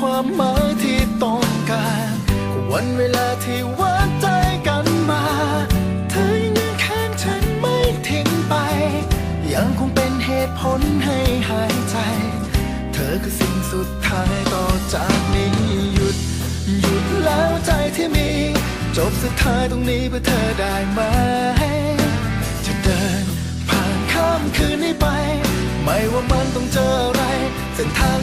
ความหมายที่ต้องการวันเวลาที่วัดใจกันมา เธอยังยืนข้างฉันไม่ทิ้งไป ยังคงเป็นเหตุผลให้หายใจ เธอคือสิ่งสุดท้ายต่อจากนี้หยุด หยุดแล้วใจที่มี จบสุดท้ายตรงนี้เพื่อเธอได้ไหมจะเดิน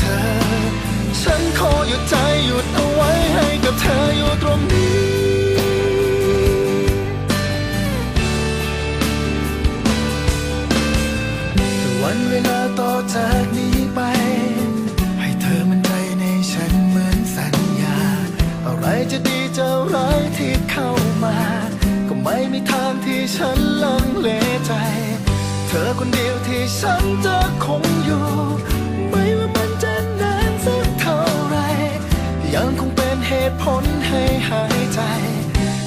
เธอ ฉันขอหยุดใจหยุดเอาไว้ให้กับเธออยู่ตรงนี้ วันเวลาต่อจากนี้ไป ให้เธอมันใจในฉันเหมือนสัญญา อะไรจะดีจะร้ายที่เข้ามา ก็ไม่มีทางที่ฉันลังเลใจ เธอคนเดียวที่ฉันจะคงอยู่ ยังคงเป็นเหตุผลให้หายใจ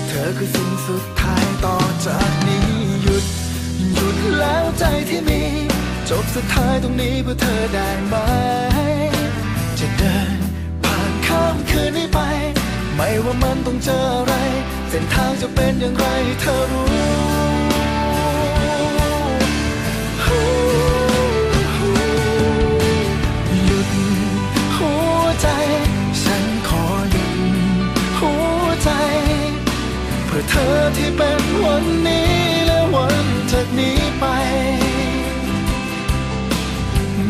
เธอคือสิ่งสุดท้ายต่อจากนี้หยุด หยุดแล้วใจที่มี จบสุดท้ายตรงนี้เพื่อเธอได้ไหม จะเดินผ่านข้ามคืนนี้ไป ไม่ว่ามันต้องเจออะไร เส้นทางจะเป็นอย่างไรเธอรู้ ที่เป็นวันนี้และวันจากนี้ไป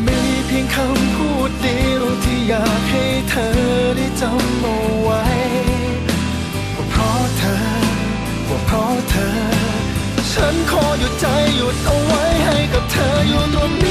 มีเพียงคำพูดเดียวที่อยากให้เธอได้จำเอาไว้ว่าเพราะเธอว่าเพราะเธอ ฉันขอหยุดใจหยุดเอาไว้ให้กับเธออยู่ตรงนี้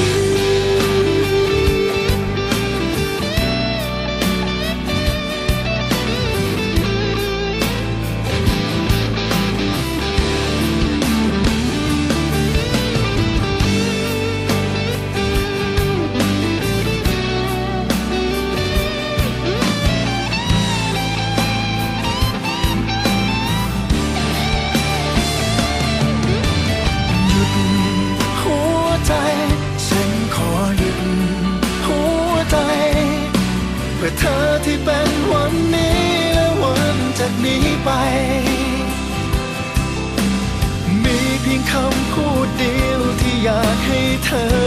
นี้ไป มีเพียงคำพูดเดียวที่อยากให้เธอ